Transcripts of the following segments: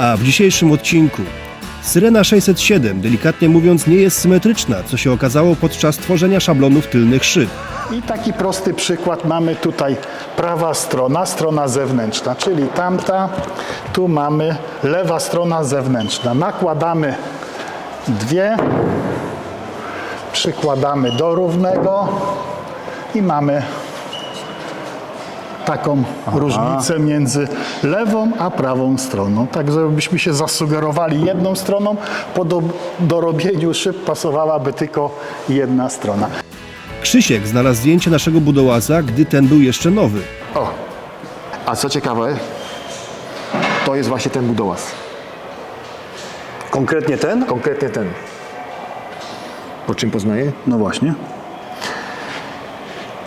A w dzisiejszym odcinku. Syrena 607, delikatnie mówiąc, nie jest symetryczna, co się okazało podczas tworzenia szablonów tylnych szyb. I taki prosty przykład mamy tutaj. Prawa strona, strona zewnętrzna, czyli tamta, tu mamy lewa strona zewnętrzna. Nakładamy dwie, przykładamy do równego. I mamy taką różnicę między lewą a prawą stroną. Tak, żebyśmy się zasugerowali jedną stroną, po do, dorobieniu szyb pasowałaby tylko jedna strona. Krzysiek znalazł zdjęcie naszego budołaza, gdy ten był jeszcze nowy. O, a co ciekawe, to jest właśnie ten budołaz. Konkretnie ten? Konkretnie ten. Po czym poznaję? No właśnie.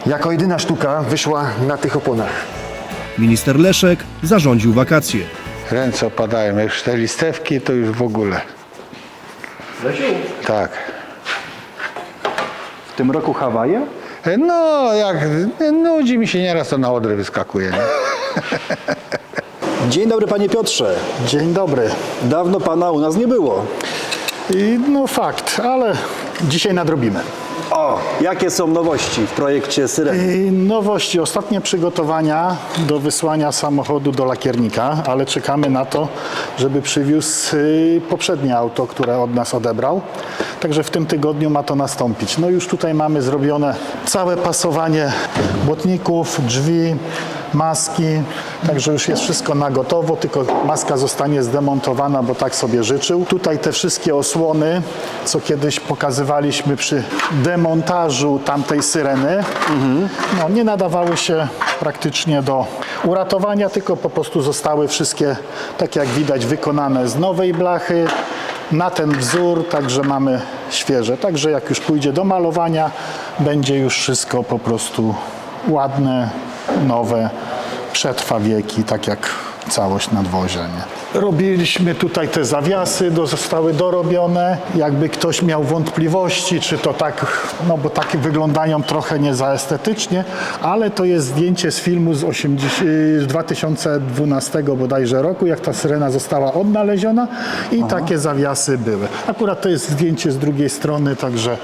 Jako jedyna sztuka wyszła na tych oponach. Minister Leszek zarządził wakacje. Ręce opadają, jak cztery listewki, to już w ogóle. Tak. W tym roku Hawaje? No, jak nudzi mi się nieraz, to na odry wyskakuje. Nie? Dzień dobry panie Piotrze. Dzień dobry. Dawno pana u nas nie było. I, no fakt, ale dzisiaj nadrobimy. O, jakie są nowości w projekcie Syreny? Nowości, ostatnie przygotowania do wysłania samochodu do lakiernika, ale czekamy na to, żeby przywiózł y, poprzednie auto, które od nas odebrał. Także w tym tygodniu ma to nastąpić. No już tutaj mamy zrobione całe pasowanie błotników, drzwi, maski, także już jest wszystko na gotowo, tylko maska zostanie zdemontowana, bo tak sobie życzył. Tutaj te wszystkie osłony, co kiedyś pokazywaliśmy przy demontażu tamtej syreny, no, nie nadawały się praktycznie do uratowania, tylko po prostu zostały wszystkie, tak jak widać, wykonane z nowej blachy, na ten wzór, także mamy świeże. Także jak już pójdzie do malowania, będzie już wszystko po prostu ładne, nowe, przetrwa wieki, tak jak całość nadwozia. Nie? Robiliśmy tutaj te zawiasy, zostały dorobione. Jakby ktoś miał wątpliwości, czy to tak, no bo takie wyglądają trochę nie za estetycznie, ale to jest zdjęcie z filmu z, 80, z 2012 bodajże roku, jak ta syrena została odnaleziona i takie zawiasy były. Akurat to jest zdjęcie z drugiej strony, także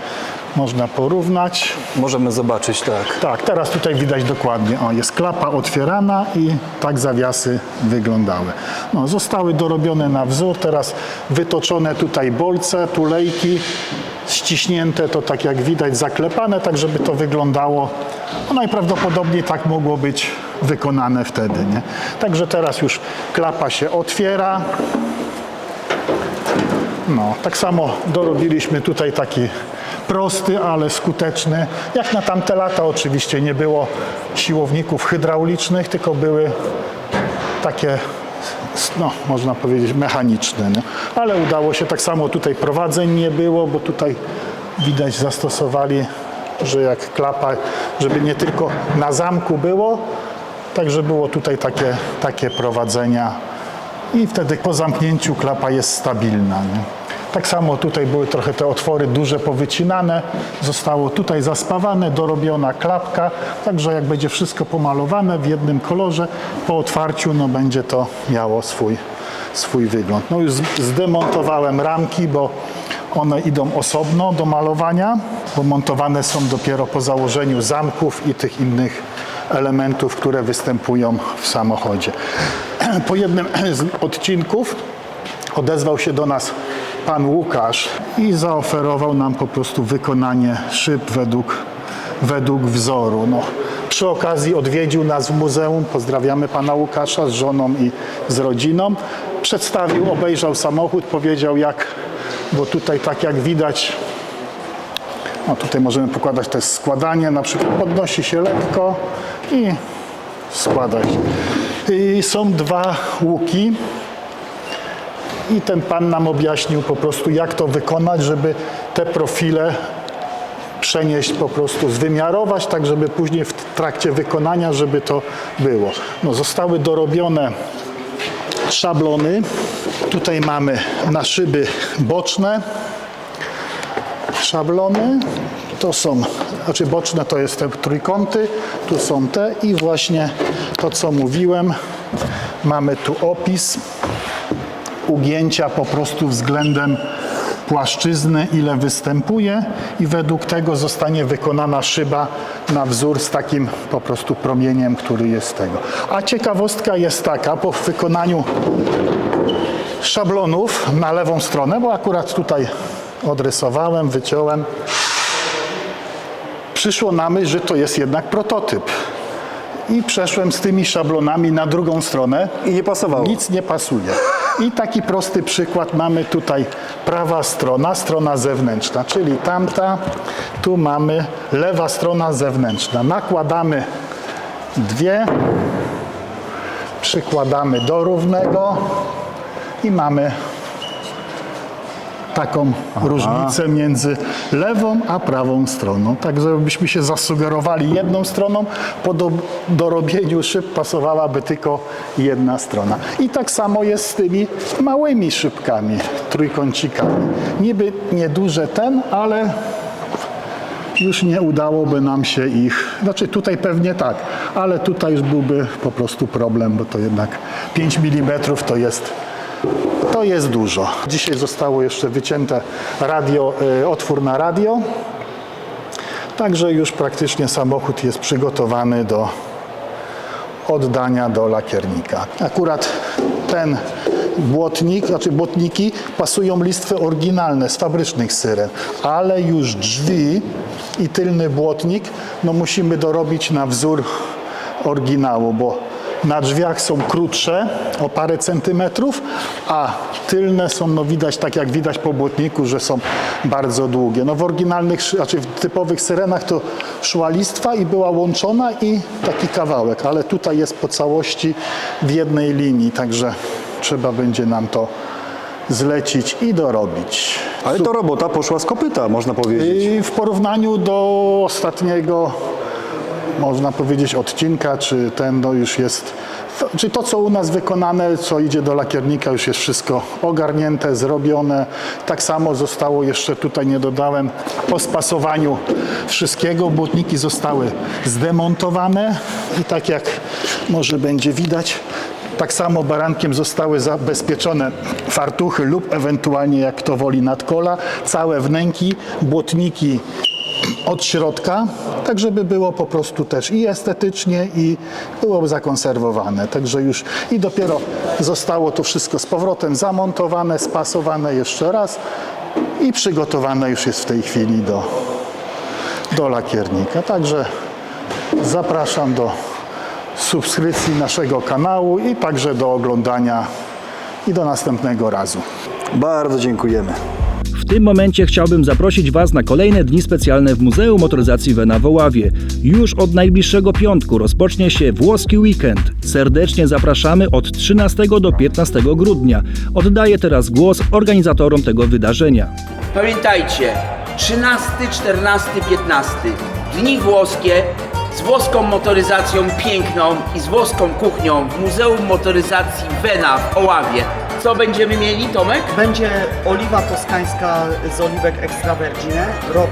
można porównać. Możemy zobaczyć, tak. Tak, teraz tutaj widać dokładnie. O, jest klapa otwierana i tak zawiasy wyglądały. No, zostały dorobione na wzór, teraz wytoczone tutaj bolce, tulejki, ściśnięte to tak jak widać, zaklepane, tak żeby to wyglądało. No, najprawdopodobniej tak mogło być wykonane wtedy. Nie? Także teraz już klapa się otwiera. No, tak samo dorobiliśmy tutaj taki prosty, ale skuteczny. Jak na tamte lata oczywiście nie było siłowników hydraulicznych, tylko były takie, no, można powiedzieć, mechaniczne. Nie? Ale udało się, tak samo tutaj prowadzeń nie było, bo tutaj widać zastosowali, że jak klapa, żeby nie tylko na zamku było, także było tutaj takie, takie prowadzenia i wtedy po zamknięciu klapa jest stabilna. Nie? Tak samo tutaj były trochę te otwory duże powycinane, zostało tutaj zaspawane, dorobiona klapka, także jak będzie wszystko pomalowane w jednym kolorze, po otwarciu no, będzie to miało swój, swój wygląd. No już zdemontowałem ramki, bo one idą osobno do malowania, bo montowane są dopiero po założeniu zamków i tych innych elementów, które występują w samochodzie. Po jednym z odcinków odezwał się do nas pan Łukasz i zaoferował nam po prostu wykonanie szyb według, według wzoru. No, przy okazji odwiedził nas w muzeum, pozdrawiamy pana Łukasza z żoną i z rodziną. Przedstawił, obejrzał samochód, powiedział jak, bo tutaj tak jak widać no tutaj możemy pokładać też składanie, na przykład podnosi się lekko i składa się. I są dwa łuki i ten pan nam objaśnił po prostu jak to wykonać, żeby te profile przenieść po prostu, zwymiarować, tak żeby później w trakcie wykonania, żeby to było. No, zostały dorobione szablony. Tutaj mamy na szyby boczne, szablony. To są, znaczy boczne to jest te trójkąty, tu są te i właśnie to co mówiłem, mamy tu opis ugięcia po prostu względem płaszczyzny, ile występuje i według tego zostanie wykonana szyba na wzór z takim po prostu promieniem, który jest tego. A ciekawostka jest taka, po wykonaniu szablonów na lewą stronę, bo akurat tutaj odrysowałem, wyciąłem, przyszło na myśl, że to jest jednak prototyp. I przeszłem z tymi szablonami na drugą stronę. I nie pasowało. Nic nie pasuje. I taki prosty przykład mamy tutaj. Prawa strona, strona zewnętrzna, czyli tamta, tu mamy lewa strona zewnętrzna. Nakładamy dwie, przykładamy do równego. I mamy taką różnicę między lewą a prawą stroną. Tak, żebyśmy się zasugerowali jedną stroną, po do, dorobieniu szyb pasowałaby tylko jedna strona. I tak samo jest z tymi małymi szybkami, trójkącikami. Niby nieduże ten, ale już nie udałoby nam się ich, znaczy tutaj pewnie tak, ale tutaj już byłby po prostu problem, bo to jednak 5 mm to jest to jest dużo. Dzisiaj zostało jeszcze wycięte radio, y, otwór na radio. Także już praktycznie samochód jest przygotowany do oddania do lakiernika. Akurat ten błotnik, znaczy błotniki pasują listwy oryginalne z fabrycznych syren, ale już drzwi i tylny błotnik no musimy dorobić na wzór oryginału, bo na drzwiach są krótsze o parę centymetrów, a tylne są, no widać, tak jak widać po błotniku, że są bardzo długie. No w oryginalnych, znaczy w typowych syrenach to szła listwa i była łączona i taki kawałek, ale tutaj jest po całości w jednej linii, także trzeba będzie nam to zlecić i dorobić. Ale to robota poszła z kopyta, można powiedzieć. I w porównaniu do ostatniego, można powiedzieć, odcinka, czy ten no już jest, czy to co u nas wykonane, co idzie do lakiernika, już jest wszystko ogarnięte, zrobione. Tak samo zostało jeszcze tutaj, nie dodałem, po spasowaniu wszystkiego, błotniki zostały zdemontowane i tak jak może będzie widać, tak samo barankiem zostały zabezpieczone fartuchy lub ewentualnie, jak kto woli, nadkola, całe wnęki, błotniki od środka, tak żeby było po prostu też i estetycznie i było zakonserwowane. Także już i dopiero zostało to wszystko z powrotem zamontowane, spasowane jeszcze raz i przygotowane już jest w tej chwili do, do lakiernika. Także zapraszam do subskrypcji naszego kanału i także do oglądania i do następnego razu. Bardzo dziękujemy. Tym momencie chciałbym zaprosić Was na kolejne dni specjalne w Muzeum Motoryzacji Wena w Oławie. Już od najbliższego piątku rozpocznie się włoski weekend. Serdecznie zapraszamy od 13 do 15 grudnia. Oddaję teraz głos organizatorom tego wydarzenia. Pamiętajcie, 13, 14, 15 dni włoskie z włoską motoryzacją piękną i z włoską kuchnią w Muzeum Motoryzacji Wena w Oławie. Co będziemy mieli, Tomek? Będzie oliwa toskańska z oliwek Extra Vergine, rok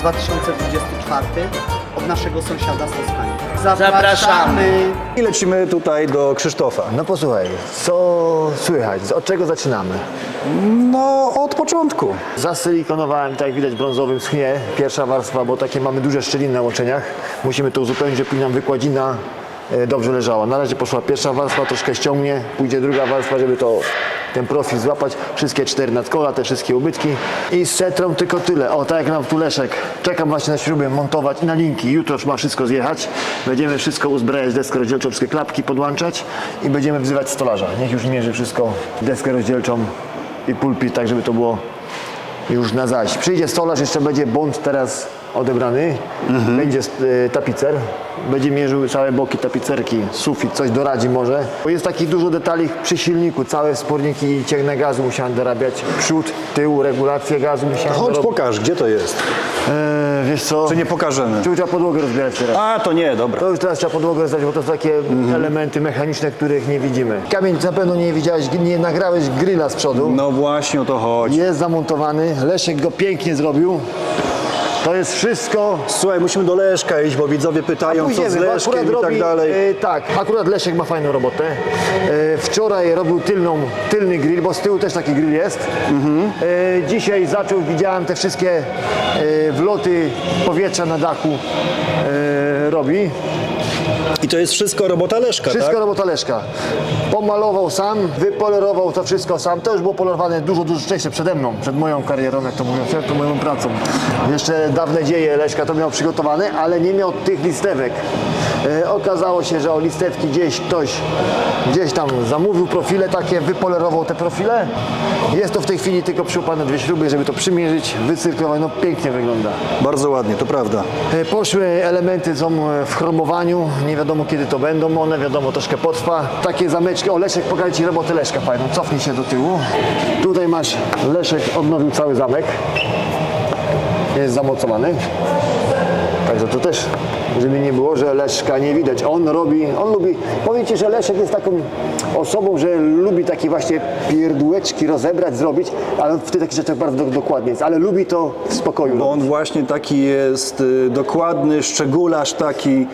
2024 od naszego sąsiada z Toskanii. Zapraszamy. I lecimy tutaj do Krzysztofa. No posłuchaj, co słychać? Od czego zaczynamy? No, od początku. Zasilikonowałem, tak jak widać, brązowym schnie. Pierwsza warstwa, bo takie mamy duże szczeliny na łączeniach. Musimy to uzupełnić, żeby nam wykładzina dobrze leżała. Na razie poszła pierwsza warstwa, troszkę ściągnie, pójdzie druga warstwa, żeby to ten profil złapać. Wszystkie cztery nadkola, te wszystkie ubytki. I z setrą tylko tyle. O, tak jak nam tu Leszek. Czekam właśnie na śruby montować i na linki. Jutro już ma wszystko zjechać. Będziemy wszystko uzbrajać, deskę rozdzielczą, wszystkie klapki podłączać i będziemy wzywać stolarza. Niech już mierzy wszystko, deskę rozdzielczą i pulpit, tak żeby to było już na zaś. Przyjdzie stolarz, jeszcze będzie błąd teraz odebrany, będzie y, tapicer, będzie mierzył całe boki tapicerki, sufit, coś doradzi może. Bo jest takich dużo detali przy silniku, całe sporniki i cięgne gazu musiałem dorabiać, przód, tył, regulację gazu musiałem Chodź dorobić. pokaż, gdzie to jest. Eee, wiesz co? Czy nie pokażemy? Czy trzeba podłogę rozbierać teraz? A, to nie, dobra. To już teraz trzeba podłogę rozdać, bo to są takie elementy mechaniczne, których nie widzimy. Kamień, na pewno nie widziałeś, nie nagrałeś grilla z przodu. No właśnie o to chodzi. Jest zamontowany, Leszek go pięknie zrobił. To jest wszystko Słuchaj, musimy do Leszka iść, bo widzowie pytają, co z bo Leszkiem i tak dalej. e, tak, akurat Leszek ma fajną robotę. E, wczoraj robił tylną, tylny grill, bo z tyłu też taki grill jest. Mhm. E, dzisiaj zaczął, widziałem te wszystkie e, wloty powietrza na dachu e, robi. I to jest wszystko robota Leszka, Wszystko tak? robota Leszka. Pomalował sam, wypolerował to wszystko sam. To już było polerowane dużo, dużo wcześniej przede mną, przed moją karierą, jak to mówią, przed moją pracą. Jeszcze dawne dzieje Leszka to miał przygotowane, ale nie miał tych listewek. E, okazało się, że o listewki gdzieś ktoś gdzieś tam zamówił profile takie, wypolerował te profile. Jest to w tej chwili tylko przyłapane dwie śruby, żeby to przymierzyć, wycyrklować. No pięknie wygląda. Bardzo ładnie, to prawda. E, Poszły elementy są e, w chromowaniu, nie wiadomo kiedy to będą one, wiadomo troszkę potrwa. Takie zameczki, o Leszek pokaże Ci robotę Leszka fajną, cofnij się do tyłu. Tutaj masz, Leszek odnowił cały zamek, jest zamocowany. Także to też, żeby nie było, że Leszka nie widać. On robi, on lubi, powiem Ci, że Leszek jest taką osobą, że lubi takie właśnie pierdółeczki rozebrać, zrobić, ale w tych takich rzeczach bardzo do- dokładnie jest, ale lubi to w spokoju. Bo on właśnie taki jest y, dokładny, szczególarz taki,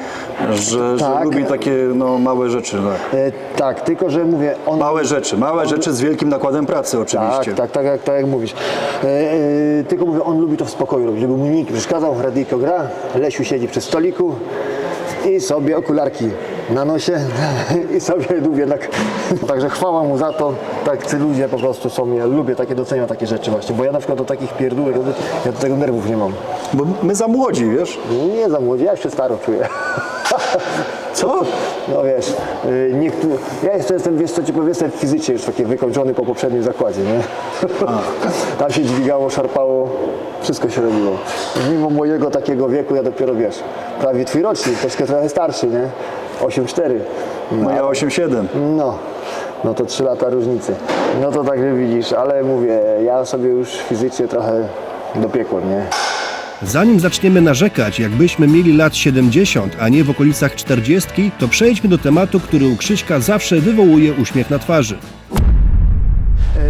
że, że Tak. lubi takie no, małe rzeczy. Tak. E, tak, tylko że mówię, on. Małe rzeczy, małe rzeczy z wielkim nakładem pracy oczywiście. Tak, tak, tak, jak, tak jak mówisz. E, e, tylko mówię, on lubi to w spokoju robić, żeby mu nikt nie przeszkadzał, radyjko gra, Lesiu siedzi przy stoliku i sobie okularki na nosie i sobie lubi jednak. Także chwała mu za to, tak ci ludzie po prostu są, ja lubię takie, doceniam takie rzeczy właśnie, bo ja na przykład do takich pierdółek, ja do tego nerwów nie mam. Bo my za młodzi, wiesz? Nie za młodzi, ja się staro czuję. Co? No wiesz, y, niektóry, ja jeszcze jestem, wiesz co ci powiem, jestem fizycznie już taki wykończony po poprzednim zakładzie, nie? Tam się dźwigało, szarpało, wszystko się robiło. Mimo mojego takiego wieku, ja dopiero, wiesz, prawie twój rocznik, troszkę trochę starszy, nie? 8-4. No ja 8-7. No, no to 3 lata różnicy. No to także widzisz, ale mówię, ja sobie już fizycznie trochę dopiekłem, nie? Zanim zaczniemy narzekać, jakbyśmy mieli lat 70, a nie w okolicach 40, to przejdźmy do tematu, który u Krzyśka zawsze wywołuje uśmiech na twarzy.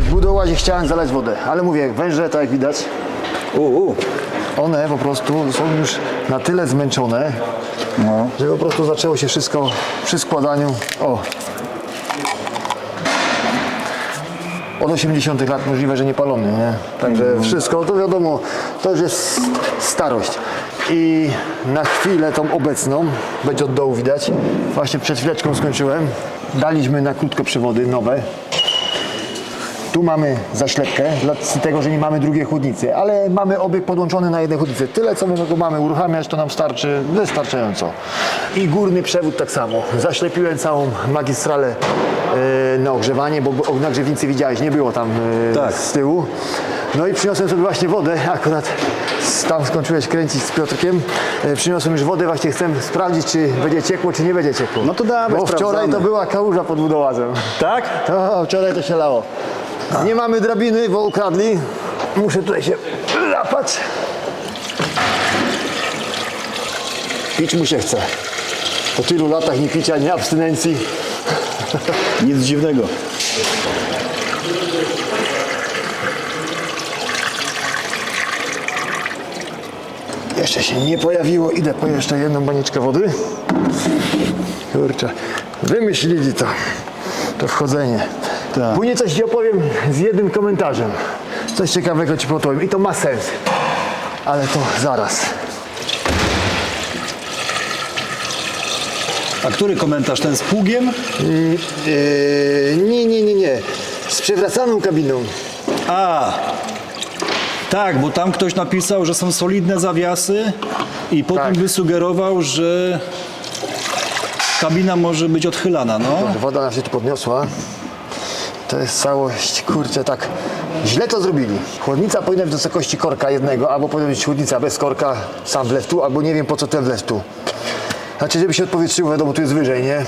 W budołazie chciałem zalać wodę, ale mówię, węże, tak jak widać, U, u. one po prostu są już na tyle zmęczone, że po prostu zaczęło się wszystko przy składaniu. O! Od 80 lat możliwe, że nie palony, nie? Także wszystko, to wiadomo, to już jest starość. I na chwilę tą obecną, będzie od dołu widać, właśnie przed chwileczką skończyłem, daliśmy na krótkoprzewody nowe, tu mamy zaślepkę, dla tego, że nie mamy drugiej chłodnicy, ale mamy obieg podłączony na jednej chłodnicy. Tyle, co my tego mamy uruchamiać, to nam starczy wystarczająco. I górny przewód tak samo. Zaślepiłem całą magistralę e, na ogrzewanie, bo o nagrzewnicy widziałeś, nie było tam e, Tak. z tyłu. No i przyniosłem sobie właśnie wodę, akurat tam skończyłeś kręcić z Piotrkiem. E, przyniosłem już wodę, właśnie chcę sprawdzić, czy będzie ciekło, czy nie będzie ciekło. No to dawaj, Bo wczoraj sprawdzamy. to była kałuża pod budowazem. Tak? To wczoraj to się lało. Nie mamy drabiny, bo ukradli. Muszę tutaj się lapać. Pić mu się chce. Po tylu latach nie picia, nie abstynencji. Nic dziwnego. Jeszcze się nie pojawiło. Idę po jeszcze jedną banieczkę wody. Kurczę, wymyślili to. To wchodzenie. Tak. Później coś Ci opowiem z jednym komentarzem. Coś ciekawego Ci powiem. I to ma sens. Ale to zaraz. A który komentarz? Ten z pługiem? Yy, nie, nie, nie, nie. Z przewracaną kabiną. A, tak, bo tam ktoś napisał, że są solidne zawiasy i potem Tak. wysugerował, że kabina może być odchylana, no. Woda nam się tu podniosła. To jest całość, kurczę, tak. Źle to zrobili. Chłodnica powinna być do wysokości korka jednego, albo powinna być chłodnica bez korka, sam wlew tu, albo nie wiem po co ten wlew tu. Znaczy, żeby się odpowietrzyło, wiadomo, tu jest wyżej, nie?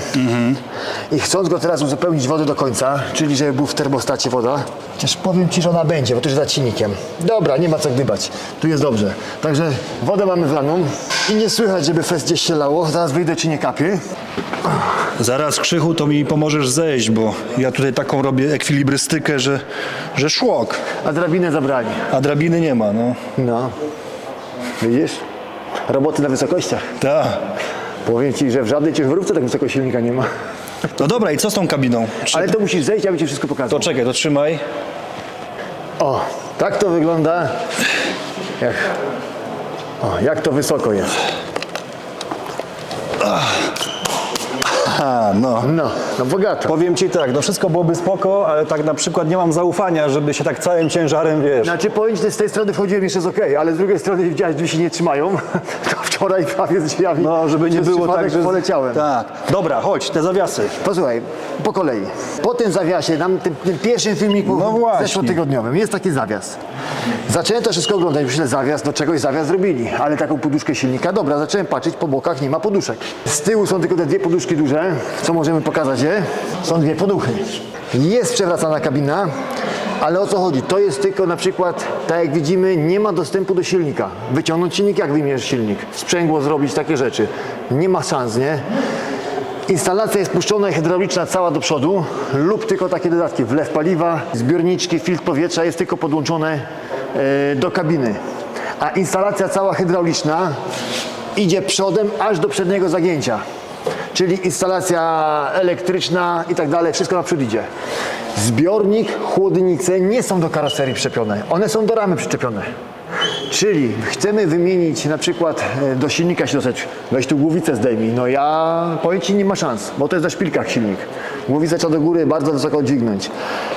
I chcąc go teraz uzupełnić wodę do końca, czyli żeby był w termostacie woda, chociaż powiem Ci, że ona będzie, bo to jest za silnikiem. Dobra, nie ma co gdybać. Tu jest dobrze. Także wodę mamy wlaną i nie słychać, żeby fest gdzieś się lało. Zaraz wyjdę, czy nie kapie. Zaraz Krzychu, to mi pomożesz zejść, bo ja tutaj taką robię ekwilibrystykę, że, że szłok, A drabinę zabrali. a drabiny nie ma, no. No. Widzisz? Roboty na wysokościach. Tak. Powiem Ci, że w żadnej ciężarówce tak wysoko silnika nie ma. No dobra, i co z tą kabiną? Czy... Ale to musisz zejść, aby Ci wszystko To pokazał. czekaj, to trzymaj. O, tak to wygląda. Jak, o, jak to wysoko jest. A, no. No, no bogato. Powiem ci tak, no wszystko byłoby spoko, ale tak na przykład nie mam zaufania, żeby się tak całym ciężarem, wiesz. Znaczy powiem Ci, że z tej strony wchodziłem jeszcze jest okej, ale z drugiej strony widziałeś, drzwi się nie trzymają. To wczoraj prawie z drzwiami No, żeby nie przez było przypadek tak, że... poleciałem. Tak. Dobra, chodź, te zawiasy. Posłuchaj, po kolei. Po tym zawiasie, nam tym, tym pierwszym filmiku No właśnie. zeszłotygodniowym, jest taki zawias. Zacząłem to wszystko oglądać, myślę, zawias, do czegoś zawias zrobili, ale taką poduszkę silnika, dobra, zacząłem patrzeć, po bokach nie ma poduszek. Z tyłu są tylko te dwie poduszki duże, co możemy pokazać? Są dwie poduchy. Jest przewracana kabina, ale o co chodzi? To jest tylko na przykład, tak jak widzimy, nie ma dostępu do silnika. Wyciągnąć silnik, jak wyjmiesz silnik? Sprzęgło zrobić, takie rzeczy. Nie ma szans, nie? Instalacja jest puszczona i hydrauliczna cała do przodu lub tylko takie dodatki, wlew paliwa, zbiorniczki, filtr powietrza jest tylko podłączone e, do kabiny. A instalacja cała hydrauliczna idzie przodem aż do przedniego zagięcia. Czyli instalacja elektryczna i tak dalej, wszystko naprzód idzie. Zbiornik, chłodnice nie są do karoserii przyczepione, one są do ramy przyczepione. Czyli chcemy wymienić na przykład e, do silnika środek, weź tu głowicę zdejmij. No ja powiem Ci nie ma szans, bo to jest na szpilkach silnik. Głowicę trzeba do góry bardzo wysoko dźwignąć.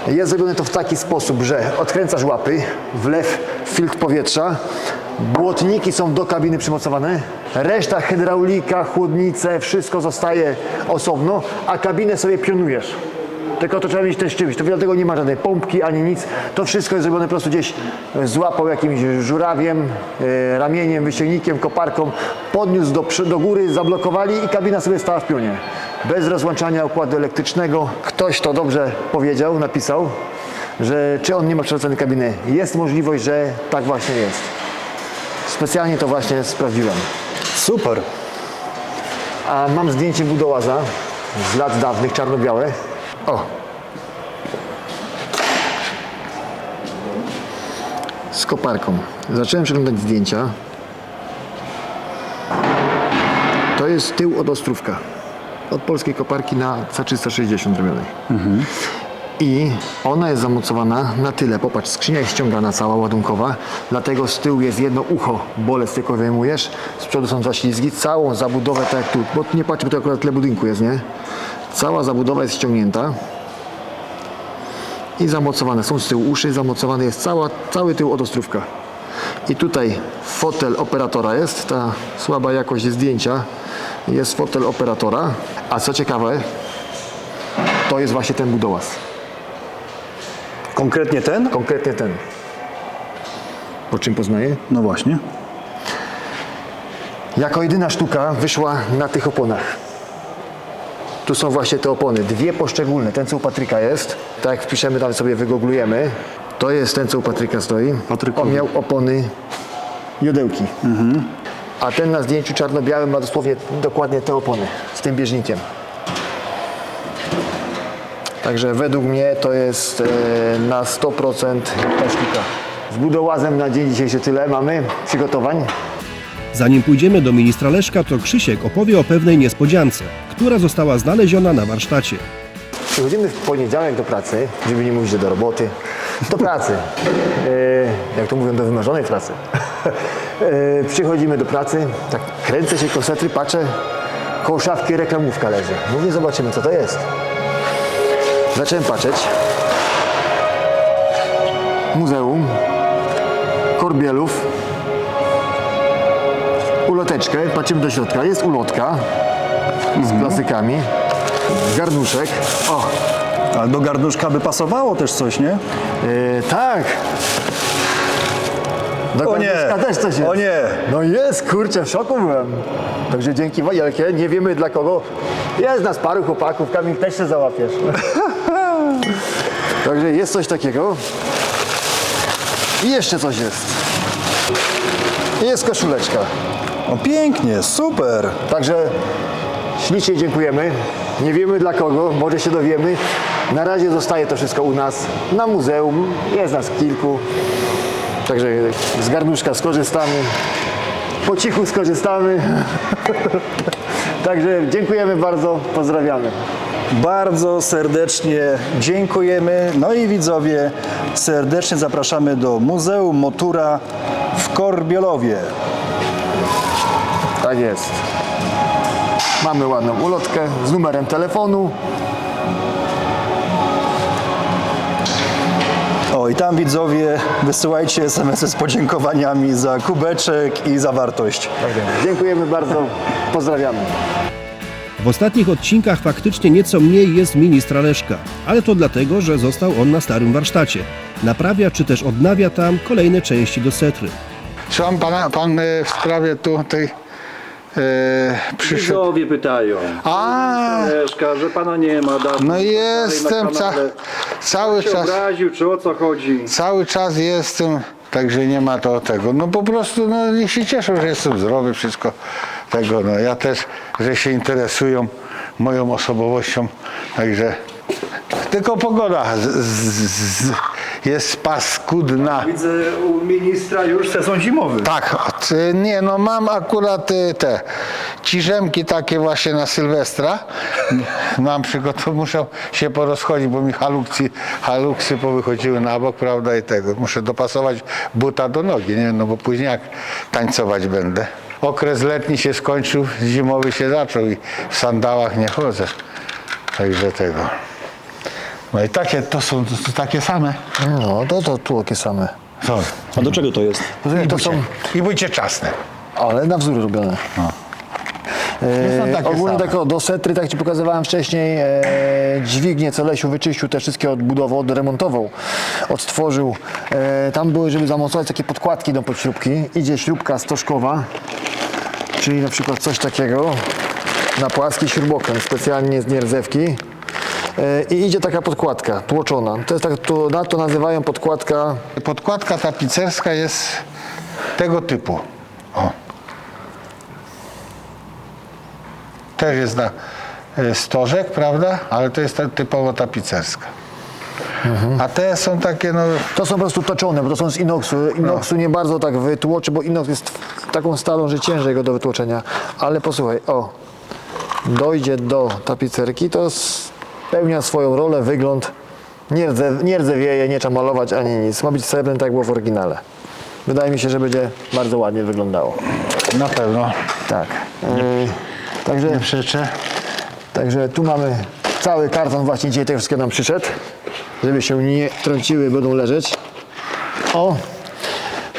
Jest zrobione to w taki sposób, że odkręcasz łapy, wlew filtr powietrza, błotniki są do kabiny przymocowane, reszta hydraulika, chłodnice, wszystko zostaje osobno, a kabinę sobie pionujesz. Tylko to trzeba mieć też czymś. To dlatego nie ma żadnej pompki ani nic. To wszystko jest zrobione po prostu gdzieś złapał jakimś żurawiem, e, ramieniem, wyściągnikiem, koparką, podniósł do, do góry, zablokowali i kabina sobie stała w pionie. Bez rozłączania układu elektrycznego. Ktoś to dobrze powiedział, napisał, że czy on nie ma przewracanej kabiny. Jest możliwość, że tak właśnie jest. Specjalnie to właśnie sprawdziłem. Super. A mam zdjęcie budołaza z lat dawnych, czarno-białe. O! Z koparką. Zacząłem przeglądać zdjęcia. To jest tył od Ostrówka. Od polskiej koparki na C360 robionej. I ona jest zamocowana na tyle. Popatrz, skrzynia jest ściągana cała ładunkowa, dlatego z tyłu jest jedno ucho, bolec tylko wyjmujesz, z przodu są dwa ślizgi, całą zabudowę tak jak tu, bo nie patrz, bo to akurat tle budynku jest, nie? Cała zabudowa jest ściągnięta i zamocowane są z tyłu uszy, zamocowane jest cała, cały tył od ostrówka. I tutaj fotel operatora jest, ta słaba jakość zdjęcia, jest fotel operatora, a co ciekawe, to jest właśnie ten budołaz. Konkretnie ten? Konkretnie ten. Po czym poznaję? No właśnie. Jako jedyna sztuka wyszła na tych oponach. Tu są właśnie te opony, dwie poszczególne. Ten co u Patryka jest, tak jak wpiszemy tam sobie wygooglujemy, to jest ten co u Patryka stoi. Patrykowi. On miał opony jodełki. A ten na zdjęciu czarno-białym ma dosłownie dokładnie te opony z tym bieżnikiem. Także według mnie to jest e, na 100% ta sztuka. Z budołazem na dzień dzisiejszy tyle mamy przygotowań. Zanim pójdziemy do ministra Leszka, to Krzysiek opowie o pewnej niespodziance, która została znaleziona na warsztacie. Przychodzimy w poniedziałek do pracy, żeby nie mówić, że do roboty, do pracy. E, jak to mówią, do wymarzonej pracy. e, przychodzimy do pracy, tak kręcę się kosetry, patrzę, koło szafki reklamówka leży. Mówię, zobaczymy co to jest. Zacząłem patrzeć. Muzeum, Korbielów, uloteczkę, patrzymy do środka, jest ulotka z klasykami, garnuszek, o, Ale do garnuszka by pasowało też coś, nie? E, tak. Do O nie. garnuszka też coś jest. O nie. No jest, kurczę, w szoku byłem. Także dzięki Wajelkie, nie wiemy dla kogo. Jest nas paru chłopaków, Kamil też się załapiesz. Także jest coś takiego. I jeszcze coś jest. Jest koszuleczka. O pięknie, super. Także ślicznie dziękujemy. Nie wiemy dla kogo, może się dowiemy. Na razie zostaje to wszystko u nas na muzeum. Jest nas kilku. Także z garnuszka skorzystamy. po cichu skorzystamy. Także dziękujemy bardzo, pozdrawiamy. Bardzo serdecznie dziękujemy. No i widzowie, serdecznie zapraszamy do Muzeum Motura w Korbiolowie. Tak jest. Mamy ładną ulotkę z numerem telefonu. I tam widzowie, wysyłajcie SMS-y z podziękowaniami za kubeczek i zawartość. Dziękujemy bardzo, pozdrawiamy. W ostatnich odcinkach faktycznie nieco mniej jest ministra Leszka, ale to dlatego, że został on na starym warsztacie. Naprawia czy też odnawia tam kolejne części do setry. Słucham pana, pan e, w sprawie tu tej e, przyszedł. Widzowie pytają. A, Leszka, że pana nie ma dawno. no jestem ca, cały się czas, obraził, czy o co chodzi? cały czas jestem, także nie ma to tego. No po prostu, no niech się cieszą, że jestem zdrowy, wszystko tego. No ja też, że się interesują moją osobowością, także tylko pogoda z, z, z, jest paskudna. Widzę u ministra już sezon zimowy. Tak, nie no mam akurat y, te ciżemki takie właśnie na Sylwestra. Mam przygotowane, muszę się porozchodzić, bo mi haluksy, haluksy powychodziły na bok, prawda, i tego. Muszę dopasować buta do nogi, nie, no bo później jak tańcować będę. Okres letni się skończył, zimowy się zaczął i w sandałach nie chodzę. Także tego. No i takie, to są to, to takie same. No, to, to tu takie same. Są. A do czego to jest? I to bucie, są, i bucie czasne. ale na wzór robione. są E, takie ogólnie same. tak o, do setry, tak Ci pokazywałem wcześniej, e, dźwignię co Lesiu wyczyścił, te wszystkie odbudował, odremontował, odtworzył. E, tam były, żeby zamocować takie podkładki do podśrubki. Idzie śrubka stożkowa, czyli na przykład coś takiego na płaski śrubokręt, specjalnie z nierdzewki. E, I idzie taka podkładka tłoczona. To jest tak, to, na to nazywają podkładka Podkładka tapicerska jest tego typu. O. Też jest na e, stożek, prawda? Ale to jest ta, typowo tapicerska. A te są takie, no, To są po prostu toczone, bo to są z inoksu. Inoksu nie bardzo tak wytłoczy, bo inoks jest taką stalą, że ciężej go do wytłoczenia. Ale posłuchaj, o, dojdzie do tapicerki, to spełnia swoją rolę, wygląd. Nie, rdze, nie rdzewieje, nie trzeba malować ani nic. Ma być srebrny, tak jak było w oryginale. Wydaje mi się, że będzie bardzo ładnie wyglądało. na pewno. Tak. Yy, także, Nie przeczę. Także tu mamy cały karton właśnie dzisiaj tego wszystkiego nam przyszedł. Żeby się nie trąciły, będą leżeć. O!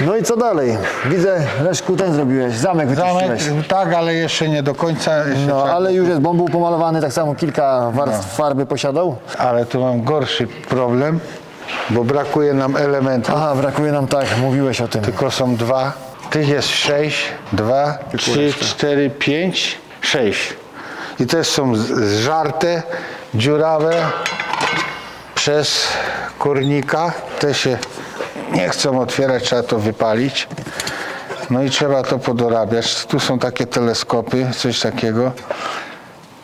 No i co dalej? Widzę, Leszku, ten zrobiłeś, zamek Zamek, wyczyściłeś. tak, ale jeszcze nie do końca. Jeszcze No, trzeba- ale już jest, bo on był pomalowany, tak samo kilka warstw farby posiadał. ale tu mam gorszy problem, bo brakuje nam elementów. Aha, brakuje nam tak, mówiłeś o tym. Tylko są dwa. Tych jest sześć, dwa, trzy, cztery, pięć, sześć. I te są z- zżarte, dziurawe przez kurnika. Te się nie chcą otwierać, trzeba to wypalić. No i trzeba to podorabiać. Tu są takie teleskopy, coś takiego.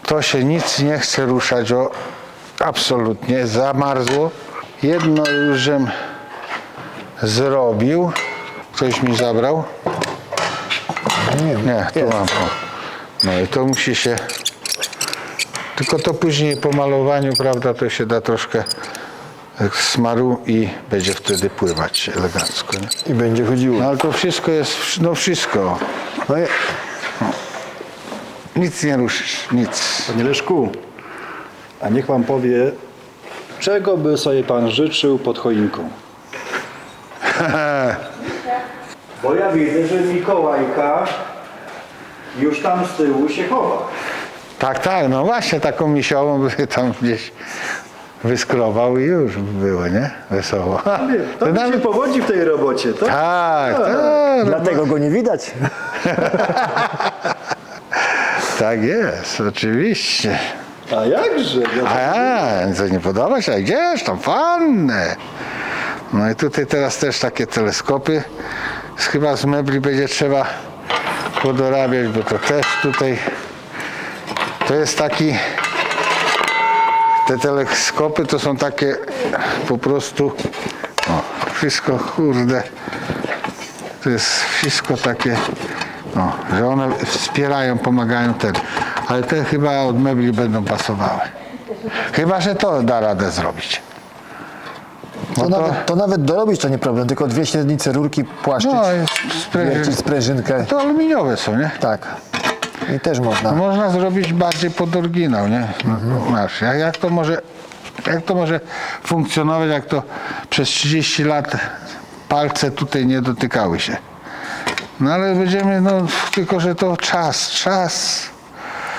To się nic nie chce ruszać, o, absolutnie, zamarzło. Jedno już żem zrobił. Ktoś mi zabrał? Nie, Nie, tu mam. O. No i to musi się. Tylko to później po malowaniu, prawda, to się da troszkę smaru i będzie wtedy pływać elegancko. Nie? I będzie chodziło. No ale to wszystko jest, no wszystko. No i Nic nie ruszysz, nic. Panie Leszku, a niech pan powie, czego by sobie pan życzył pod choinką? Bo ja widzę, że Mikołajka już tam z tyłu się chowa. Tak, tak, no właśnie taką misiołą by tam gdzieś wyskrobał i już było, nie? Wesoło. To mi się powodzi w tej robocie, tak? Tak, tak, dlatego go nie widać. tak jest, oczywiście. A jakże? A ja, co nie podoba się? A Gdzież tam fanne? No i tutaj teraz też takie teleskopy. Chyba z mebli będzie trzeba podorabiać, bo to też tutaj to jest taki te teleskopy to są takie po prostu o, wszystko kurde to jest wszystko takie No, że one wspierają, pomagają ten. Ale te chyba od mebli będą pasowały. Chyba, że to da radę zrobić. To, to- nawet, to nawet dorobić to nie problem, tylko dwie średnice, rurki, płaszczyć, No, jest sprężyn- wiercić sprężynkę. To aluminiowe są, nie? Tak. I też można. Można zrobić bardziej pod oryginał, nie? No, Masz, jak, jak to może jak to może funkcjonować, jak to przez 30 lat palce tutaj nie dotykały się. No ale będziemy, no tylko, że to czas, czas.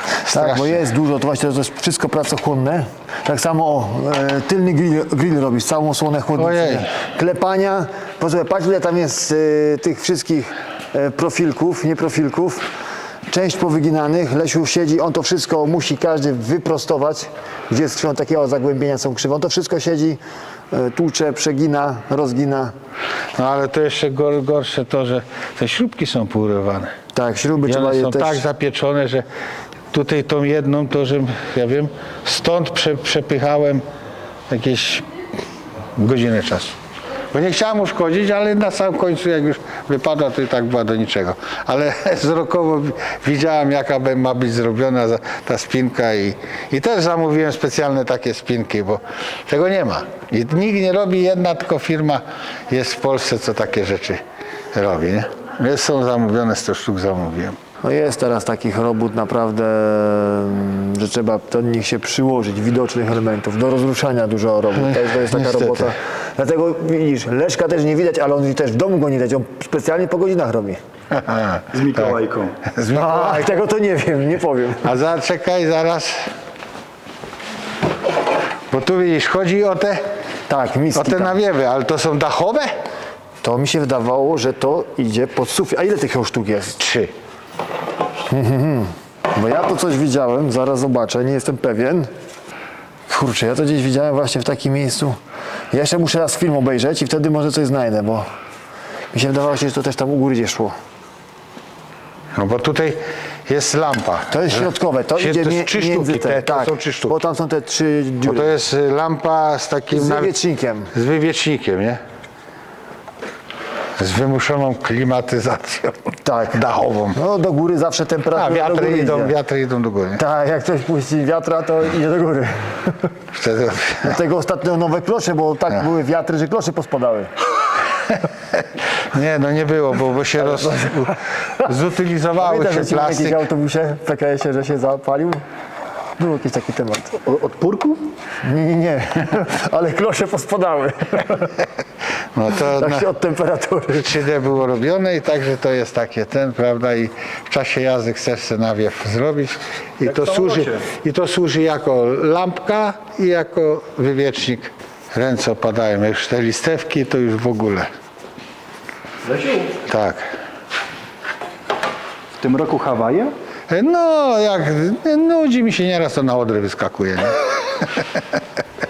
Tak, bo Strasznie. jest dużo, to właśnie to jest wszystko pracochłonne. Tak samo o, e, tylny grill, grill robisz, całą osłonę chłodnicy. Ojej. Klepania, posłuchaj, patrz ile tam jest e, tych wszystkich e, profilków, nie profilków. Część powyginanych, Lesiu siedzi, on to wszystko musi każdy wyprostować, gdzie z krzyżą takiego zagłębienia są krzywe. On to wszystko siedzi, e, tłucze, przegina, rozgina. No ale to jeszcze gor, gorsze to, że te śrubki są pourywane. Tak, śruby I trzeba one je są też... tak zapieczone, że tutaj tą jedną, to że ja wiem, stąd prze, przepychałem jakieś godzinę czasu. Bo nie chciałem uszkodzić, ale na samym końcu jak już wypadła, to i tak była do niczego. Ale wzrokowo wi- widziałem jaka ma być zrobiona ta spinka i, i też zamówiłem specjalne takie spinki, bo tego nie ma. I nikt nie robi, jedna tylko firma jest w Polsce, co takie rzeczy robi. Nie? Są zamówione, 100 sztuk zamówiłem. No jest teraz takich robót naprawdę, że trzeba do nich się przyłożyć, widocznych elementów, do rozruszania dużo robót. To jest, to jest taka Niestety. robota. Dlatego widzisz, Leszka też nie widać, ale on też w domu go nie widać, on specjalnie po godzinach robi. Z Mikołajką. Z A, tego to nie wiem, nie powiem. A za, czekaj, zaraz. Bo tu widzisz, chodzi o te, Tak, miski. o te tam. nawiewy, ale to są dachowe? To mi się wydawało, że to idzie pod sufit. A ile tych sztuk jest? Trzy. Bo ja to coś widziałem, zaraz zobaczę, nie jestem pewien. Kurczę, ja to gdzieś widziałem właśnie w takim miejscu. Ja jeszcze muszę raz film obejrzeć i wtedy może coś znajdę, bo mi się wydawało, że to też tam u góry gdzieś szło. No bo tutaj jest lampa. To jest środkowe, to Się- idzie to mie- jest trzy między sztuki, te, to tak, są trzy sztuki. Bo tam są te trzy Bo dziury. to jest y, lampa z takim... Z wywiecznikiem. Z wywiecznikiem, nie? Z wymuszoną klimatyzacją. Tak. Dachową. No do góry zawsze A temperatura do wiatry góry idą, idzie. wiatry idą do góry. Tak, jak ktoś puści wiatra, to idzie do góry. Wtedy... Dlatego ostatnio nowe klosze, bo tak były wiatry, że klosze pospadały. Nie, no nie było, bo, bo się roz... zutylizowały Pamiętasz, się że ci w jakimś plastik. autobusie w PKS-ie, że się zapalił? Był jakiś taki temat. Od purku? Nie, nie, nie. Ale klosze pospadały. No to Tak na... się od temperatury. 3D było robione i także to jest takie ten, prawda, i w czasie jazdy chcesz sobie nawiew zrobić i to, w służy, samolocie. i to służy jako lampka i jako wywiecznik. Ręce opadają, jak już te listewki to już w ogóle. Lesiu, Tak. w tym roku Hawaje? No, jak nudzi mi się nieraz, to na odry wyskakuje.